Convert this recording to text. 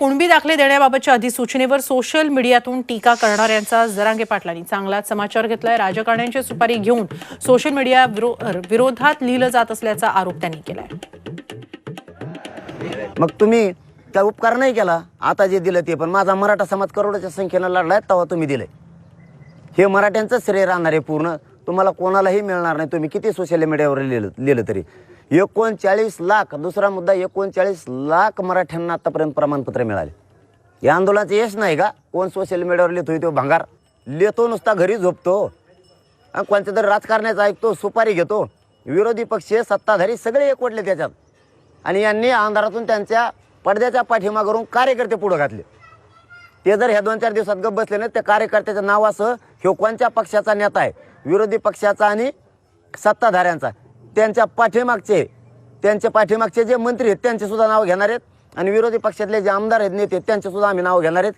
कुणबी दाखले देण्याबाबतच्या अधिसूचनेवर सोशल मीडियातून टीका करणाऱ्यांचा जरांगे पाटलांनी चांगलाच समाचार घेतलाय. राजकारण्यांची सुपारी घेऊन सोशल मीडिया विरो- विरोधात लिहिलं जात असल्याचा आरोप त्यांनी केलाय. मग तुम्ही त्या उपकार नाही केला? आता जे दिलं ते पण. माझा मराठा समाज करोडाच्या संख्येनं लढलाय तेव्हा तुम्ही दिलंय. हे मराठ्यांचं श्रेय राहणार आहे पूर्ण. तुम्हाला कोणालाही मिळणार नाही. तुम्ही किती सोशल मीडियावर लिहिलं लिहिलं तरी. एकोणचाळीस लाख दुसरा मुद्दा एकोणचाळीस लाख मराठ्यांना आतापर्यंत प्रमाणपत्र मिळाले. या आंदोलनाचं यश नाही का? कोण सोशल मीडियावर लिहितो तो भांगार? लिहितो नुसता घरी झोपतो. आणि कोणत्या तरी राजकारण्याचं ऐकतो सुपारी घेतो. विरोधी पक्ष सत्ताधारी सगळे एकवटले त्याच्यात. आणि यांनी अंधारातून त्यांच्या पडद्याच्या पाठीमागरून कार्यकर्ते पुढे घातले. ते जर ह्या दोन चार दिवसात गप बसले ना त्या कार्यकर्त्याच्या नावासह ह्यो कोणत्या पक्षाचा नेता आहे? विरोधी पक्षाचा आणि सत्ताधाऱ्यांचा. त्यांच्या पाठीमागचे त्यांच्या पाठीमागचे जे मंत्री आहेत त्यांचे सुद्धा नाव घेणार आहेत. आणि विरोधी पक्षातले जे आमदार आहेत नेते त्यांचेसुद्धा त्यांचे सुद्धा आम्ही नाव घेणार आहेत.